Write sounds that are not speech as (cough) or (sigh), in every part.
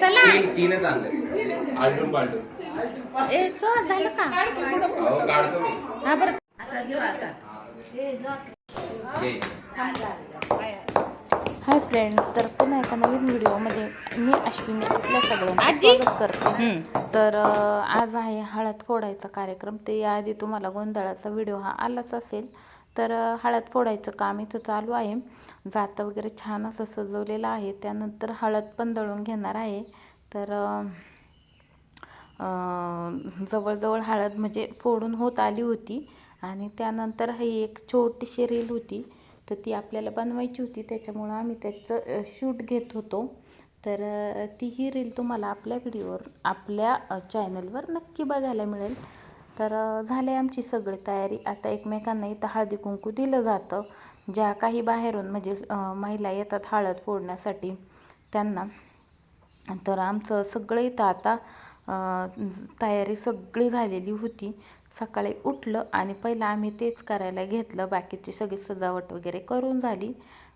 चला तीन तीनच आणले. आलटून पालटून. ए चल झालं का? अहो काढतो मी. हा बरं. घे. हाय फ्रेंड्स तर पुन्हा एका नवीन व्हिडिओमध्ये मी अश्विनी आपल्या सगळ्यांचं आजी? स्वागत करते. तर अं, आज आहे हळद फोडायचा कार्यक्रम. ते याआधी तुम्हाला गोंधळाचा व्हिडिओ हा आलाच असेल. तर हळद फोडायचं काम इथं चालू आहे. जातं वगैरे छान असं सजवलेलं आहे. त्यानंतर हळद पण दळून घेणार आहे. तर जवळजवळ हळद म्हणजे फोडून होत आली होती. आणि त्यानंतर ही एक छोटीशी रील होती. तर ती आपल्याला बनवायची होती. त्याच्यामुळं आम्ही त्याचं शूट घेत होतो. तर ती ही रील तुम्हाला आपल्या व्हिडिओवर आपल्या चॅनलवर नक्की बघायला मिळेल. तर झाले आमची सगळी तयारी. आता एकमेकांना इथं हळदी कुंकू दिलं जातं. ज्या काही बाहेरून म्हणजे महिला येतात हळद फोडण्यासाठी त्यांना. तर आमचं सगळं इथं आता तयारी सगळी झालेली होती. सकाळी उठलं आणि पहिलं आम्ही तेच करायला घेतलं. बाकीची सगळी सजावट वगैरे करून झाली.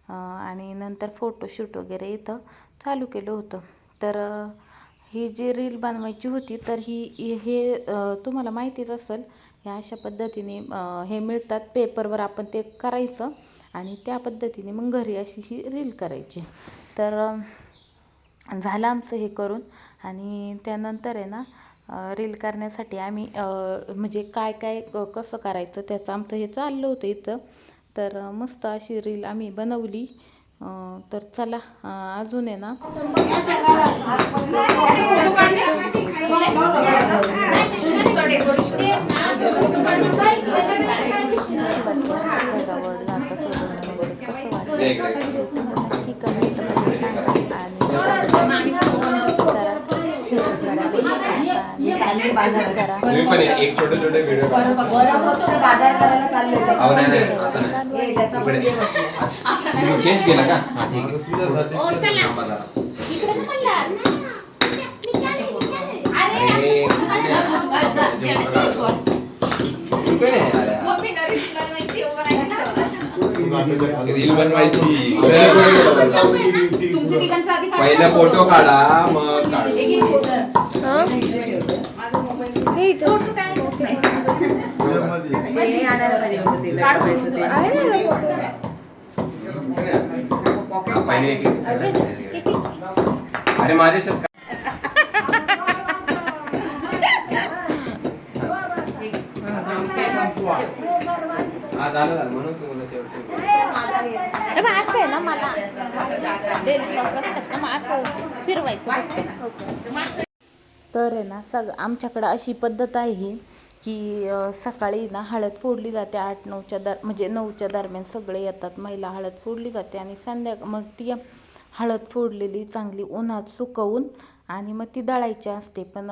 आणि नंतर फोटोशूट वगैरे इथं चालू केलं होतं. तर ही जी रील बनवायची होती तर ही हे तुम्हाला माहितीच असेल ह्या अशा पद्धतीने हे मिळतात. पेपरवर आपण ते करायचं आणि त्या पद्धतीने मग घरी अशी ही रील करायची. तर झालं आमचं हे करून आणि त्यानंतर आहे ना रील करण्यासाठी आम्ही म्हणजे काय काय क- कसं करायचं त्याचं आमचं हे चाललं होतं इथं. तर मस्त अशी रील आम्ही बनवली. तर चला अजून आहे ना? सजावट जातं सजवणं वगैरे कसं वाटतं दे इकडे. नक्की कमेंटमध्ये सांगा आणि जरा शेअर करा like करा. तुम्ही पण एक छोटे छोटे व्हिडिओ बाजार करायला चालले अहो नाही नाही आता नाही. इकडे. तुम्ही चेंज केला का? हा ठीक आहे. थांबा जरा. अरे, कुठे आहे? अरे, रील बनवायची. पहिला फोटो काढा मग काढू. हे आणायला पाहिजे होतं तिला ठेवायचं ते. हा, पहिले एक- एक- अरे माझे झालं म्हणून तुम्हाला शेवटी ना मला. फिरवायचं. तर आहे ना सग आमच्याकडं अशी पद्धत आहे की सकाळी ना हळद फोडली जाते आठ नऊच्या दर म्हणजे नऊच्या दरम्यान सगळे येतात. महिला हळद फोडली जाते आणि संध्या मग ती हळद फोडलेली चांगली उन्हात सुकवून आणि मग ती दळायची असते. पण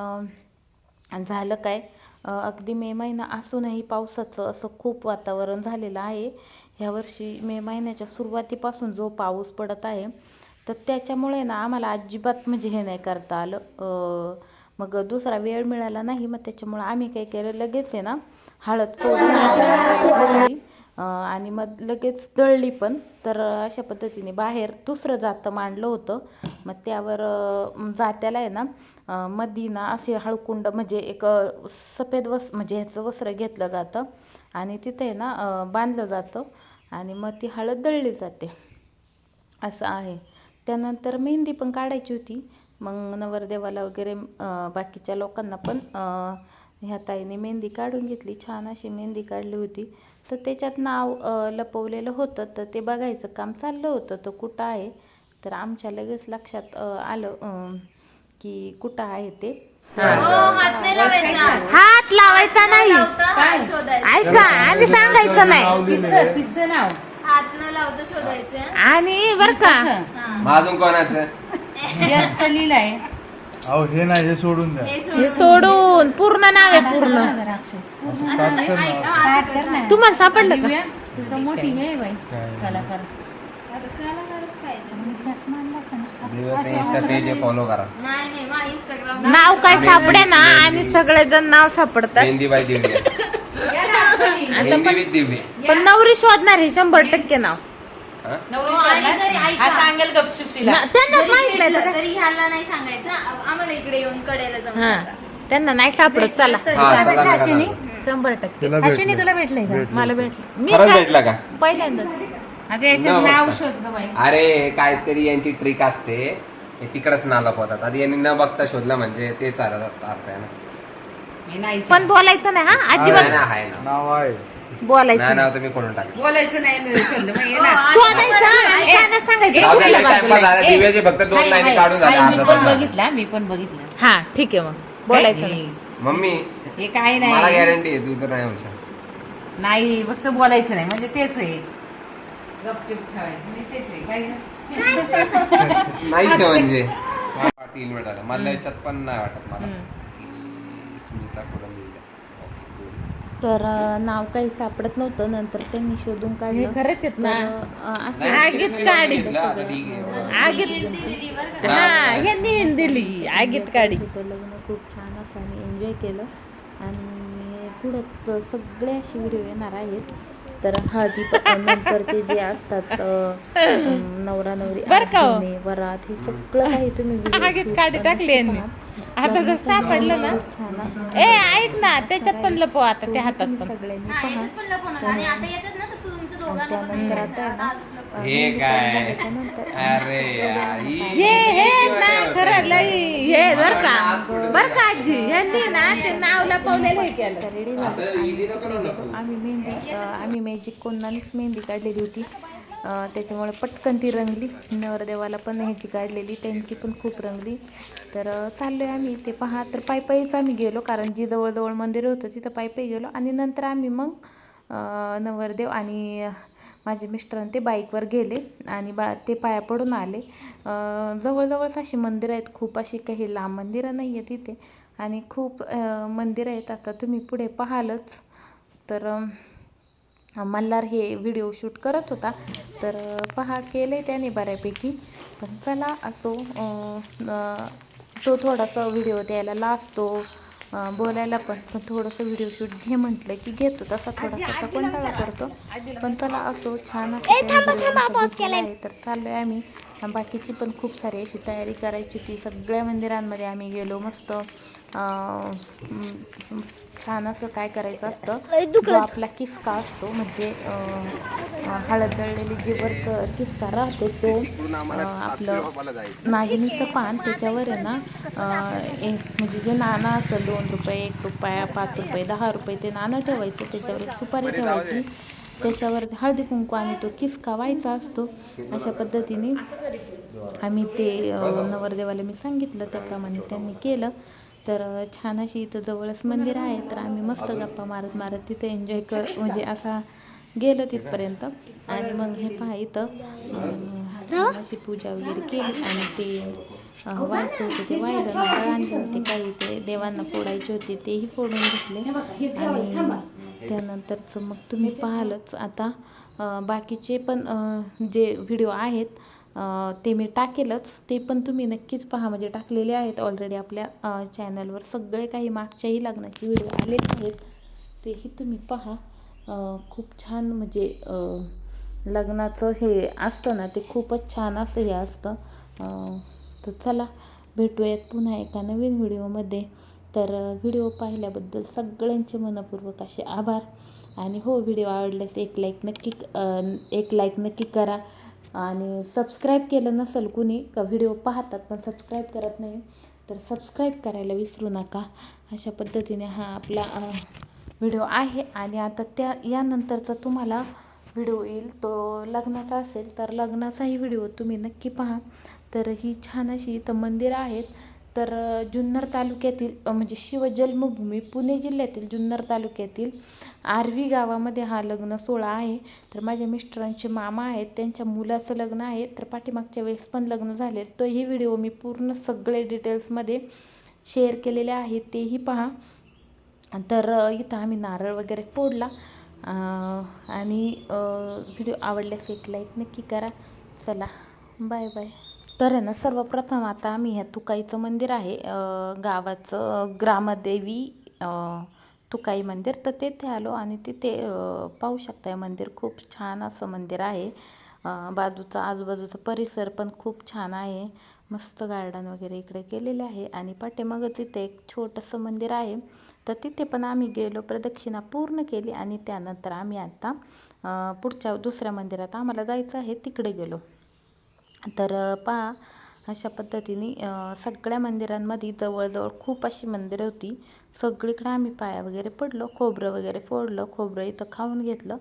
झालं काय अगदी मे महिना असूनही पावसाचं असं खूप वातावरण झालेलं आहे. ह्या वर्षी मे महिन्याच्या सुरुवातीपासून जो पाऊस पडत आहे तर त्याच्यामुळे ना आम्हाला अजिबात म्हणजे हे नाही करता आलं. मग दुसरा वेळ मिळाला नाही मग त्याच्यामुळं आम्ही काय केलं लगेच आहे ना हळद फोडून आणि मग लगेच दळली पण. तर अशा पद्धतीने बाहेर दुसरं जातं मांडलं होतं. मग त्यावर जात्याला आहे ना मदीना असे हळकुंड म्हणजे एक सफेद वस म्हणजे ह्याचं वस्त्र घेतलं जातं. आणि तिथे आहे ना बांधलं जातं. आणि मग ती हळद दळली जाते. असं आहे. त्यानंतर मेहंदी पण काढायची होती. मग नवरदेवाला वगैरे बाकीच्या लोकांना पण ह्या ताईने मेहंदी काढून घेतली. छान अशी मेहंदी काढली होती. तर त्याच्यात नाव लपवलेलं होतं. तर ते बघायचं काम चाललं होतं. तर कुठं आहे? तर आमच्या लगेच लक्षात आलं की कुठं आहे ते. हात लावायचा नाही. ऐका आणि सांगायचं नाही. तिचं तिचं नाव. हात न लावता शोधायचं. आणि बर का. अजून कोणाचं? जास्त लिहिलंय अहो हे नाही हे सोडून द्या. हे सोडून पूर्ण नाव आहे पूर्ण. असं काट कर ना. असं. तुम्हाला सापडलं का? मोठी आहे बाई. काय? कलाकार. आता कलाकारच पाहिजे. चष्मा आणला असता ना. दिव्याचं इंस्टा पेज फॉलो करा. नाही नाही मा इंस्टाग्राम नाव काय सापडे ना? आणि सगळेजण नाव सापडतात. Mehndi by Divya. (laughs) Mehndi with Divya. पण नवरी शोधणार हे शंभर टक्के नाव. हो. हा सांगेल गपचूप तिला ना- त्यांनाच तर भेटलं ह्याला नाही सांगायचं आ- आम्हाला इकडे येऊन कडेला जाऊन हा सांगा. त्यांना नाही सापडत चला हा, तुला चला, भेटलं अश्विनी. शंभर टक्के तिला अश्विनी भेटलं. तुला भेटलंय का भेटलं. मला भेटलं मी खरंच काय- भेटला का पहिल्यांदाच अगं याच्यात नाव बाई अरे काहीतरी यांची ट्रिक असते हे तिकडच नाला पोहतात आधी यांनी न बघता शोधलं म्हणजे ते चालत अर्थ आहे ना मी नाही पण बोलायचं नाही हा? नाही अजिबात नाव आहे. बोलायचं नाही नाही. नाव तुम्ही कोणून टाकलं. बोलायचं नाही न शोधलं मग ये हो, ना. आणि शोधायचं आणि ए, कानात सांगायचं. जाऊ दे, कुठल्या लय बाजूला? टाइमपास झाला. आहे. दिव्याचे फक्त दोन हाय, लाईनी हाय, काढून झाले हाय, मी अर्धा पण तास. बघितला मी पण बघितला हा ठीक आहे मग. बोलायचं नाही. हे- मम्मी हे काय मला नाही गॅरंटी आहे तू तर नाही हुशार नाही फक्त बोलायचं नाही म्हणजे तेच आहे. गपचूप ठेवायचं म्हणजे तेच आहे काय नाहीच आहे (laughs) म्हणजे. मला वाटेल भेटायला. मला याच्यात पण नाही वाटत मला. लिहिलं. तर नाव काही सापडत नव्हतं नंतर त्यांनी शोधून काढलं. खरंच आहेत ना? आगीत काढी. आगीत? हा यांनी दिली आगीत काढी. लग्न खूप छान असं आम्ही एन्जॉय केलं. आणि पुढं सगळे असे व्हिडिओ येणार आहेत तर हळदी नंतरचे जे असतात नवरा नवरी हो? आरतीने, वरात हे सगळं काही तुम्ही काढी टाकली यांनी. आता जर सापडलं ना ए ऐक ना त्याच्यात पण लपव आता त्या हातात सगळ्यांनी हा, पहा याच्यात पण लपवणार. आणि आता येतात ना तर तू तुमच्या दोघांना पण त्यानंतर आता आहे. अ, हे मेहंदी काय? काढून झाल्याच्यानंतर अरे यार ही हे ना खरं लई हे बर का? बर का आजी? यांनी ना ते नाव लपवलेलं हे केलं. रेडी झालं आणि तिकडे गेलो आम्ही मेहंदी आम्ही मॅजिक कोणानेच मेहंदी काढलेली होती. अ, त्याच्यामुळे पटकन ती रंगली. नवरदेवाला पण ह्याची काढलेली त्यांची पण खूप रंगली. तर अ, चाललोय आम्ही. ते पहा तर पायी पायीच आम्ही गेलो कारण जी जवळजवळ मंदिर होतं तिथं पायी पायी गेलो. आणि नंतर आम्ही मग नवरदेव आणि माझे मिस्टर ते बाईकवर गेले आणि बा ते पाया पडून आले. जवळजवळच अशी मंदिरं आहेत. खूप अशी काही लांब मंदिरं नाही आहेत तिथे आणि खूप मंदिरं आहेत. आता तुम्ही पुढे पाहालच. तर मल्हार हे व्हिडिओ शूट करत होता. तर पहा केले त्याने बऱ्यापैकी. पण चला असो तो थोडासा व्हिडिओ द्यायला लाजतो. बोलायला पण. पण थोडंसं व्हिडिओ शूट घे म्हटलं की घेतो. तसा थोडासा आता कंटाळा करतो. पण चला असो छान असं आहे तर चाललोय आम्ही. अन बाकीची पण खूप सारी अशी तयारी करायची होती. सगळ्या मंदिरांमध्ये आम्ही गेलो. मस्त छान असं काय करायचं असतं? जो आपला किसका असतो म्हणजे हळद दळलेली जी वरचं किसका राहतो तो आपलं नागिनीचं पान त्याच्यावर आहे ना एक म्हणजे जे नाणं असेल दोन रुपये एक रुपया पाच रुपये दहा रुपये ते नाणं ठेवायचं. त्याच्यावर एक सुपारी ठेवायची. त्याच्यावर हळदी कुंकू आणि तो किसका व्हायचा असतो अशा पद्धतीने आम्ही ते नवरदेवाला मी सांगितलं त्याप्रमाणे त्यांनी केलं. तर छान अशी इथं जवळच मंदिर आहे तर आम्ही मस्त गप्पा मारत मारत तिथे एन्जॉय कर म्हणजे असा गेलो तिथपर्यंत. आणि मग हे पहा इथं छान अशी पूजा वगैरे केली आणि ते व्हायचं होतं ते वाहिलं नारळ आणले होते काही ते देवांना फोडायचे होते तेही फोडून घेतले. आणि त्यानंतरचं मग तुम्ही पाहालच. आता बाकीचे पण जे व्हिडिओ आहेत ते मी टाकेलच. ते पण तुम्ही नक्कीच पहा. म्हणजे टाकलेले आहेत ऑलरेडी आपल्या चॅनलवर सगळे काही मागच्याही लग्नाचे व्हिडिओ आलेले आहेत. तेही तुम्ही पहा. खूप छान म्हणजे लग्नाचं हे असतं ना ते खूपच छान असं हे असतं. तर चला भेटूयात पुन्हा एका नवीन व्हिडिओमध्ये. तर व्हिडिओ पाहिल्याबद्दल सगळ्यांचे मनपूर्वक असे आभार. आणि हो व्हिडिओ आवडल्यास एक लाईक नक्की एक लाईक नक्की करा. आणि सबस्क्राईब केलं नसेल कुणी का व्हिडिओ पाहतात पण सबस्क्राईब करत नाही तर सबस्क्राईब करायला विसरू नका. अशा पद्धतीने हा आपला व्हिडिओ आहे. आणि आता त्या यानंतरचा तुम्हाला व्हिडिओ येईल तो लग्नाचा असेल तर लग्नाचाही व्हिडिओ तुम्ही नक्की पहा. तर ही छान अशी इथं मंदिरं आहेत. तर जुन्नर तालुक्यातील म्हणजे शिवजन्मभूमी पुणे जिल्ह्यातील जुन्नर तालुक्यातील आर्वी गावामध्ये हा लग्न सोहळा आहे. तर माझ्या मिस्टरांचे मामा आहेत त्यांच्या मुलाचं लग्न आहे. तर पाठीमागच्या वेळेस पण लग्न झाले. तर ही व्हिडिओ मी पूर्ण सगळे डिटेल्समध्ये शेअर केलेले आहेत तेही पहा. तर इथं आम्ही नारळ वगैरे फोडला. आणि व्हिडिओ आवडल्यास एक लाईक नक्की करा. चला बाय बाय. तर आहे ना सर्वप्रथम आता आम्ही ह्या तुकाईचं मंदिर आहे. गावाचं ग्रामदेवी तुकाई मंदिर. तर तेथे आलो आणि तिथे पाहू शकता हे मंदिर खूप छान असं मंदिर आहे. बाजूचा आजूबाजूचा परिसर पण खूप छान आहे. मस्त गार्डन वगैरे इकडे केलेले आहे आणि पाठीमागच इथे एक छोटंसं मंदिर आहे. तर तिथे पण आम्ही गेलो प्रदक्षिणा पूर्ण केली आणि त्यानंतर आम्ही आता पुढच्या दुसऱ्या मंदिरात आम्हाला जायचं आहे तिकडे गेलो. तर पहा अशा पद्धतीने सगळ्या मंदिरांमध्ये जवळजवळ खूप अशी मंदिरं होती. सगळीकडे आम्ही पाया वगैरे पडलो खोबरं वगैरे फोडलं खोबरं इथं खाऊन घेतलं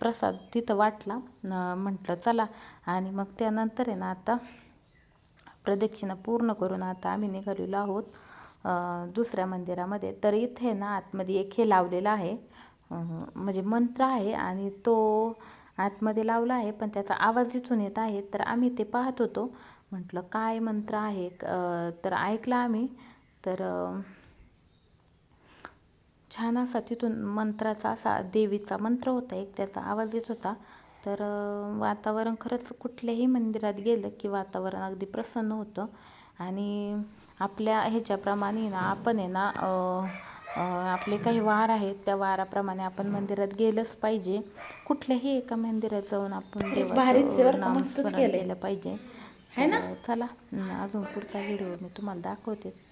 प्रसाद तिथं वाटला म्हटलं चला. आणि मग त्यानंतर आहे ना आता प्रदक्षिणा पूर्ण करून आता आम्ही निघालेलो आहोत दुसऱ्या मंदिरामध्ये. तर इथे ना आतमध्ये एक हे लावलेलं आहे म्हणजे मंत्र आहे आणि तो आतमध्ये लावला आहे पण त्याचा आवाज इथून येत आहे. तर आम्ही ते पाहत होतो. म्हटलं काय मंत्र आहे? तर ऐकला आम्ही. तर छान असा तिथून मंत्राचा असा देवीचा मंत्र होता एक त्याचा आवाज येत होता. तर वातावरण खरंच कुठल्याही मंदिरात गेलं की वातावरण अगदी प्रसन्न होतं. आणि आपल्या ह्याच्याप्रमाणे ना आपण आहे ना आपले काही वार आहेत त्या वाराप्रमाणे आपण मंदिरात गेलंच पाहिजे. कुठल्याही एका मंदिरात जाऊन आपण देवाचं नामस्मरण केलं पाहिजे. तर चला अं, अजून पुढचा व्हिडिओ मी तुम्हाला दाखवते.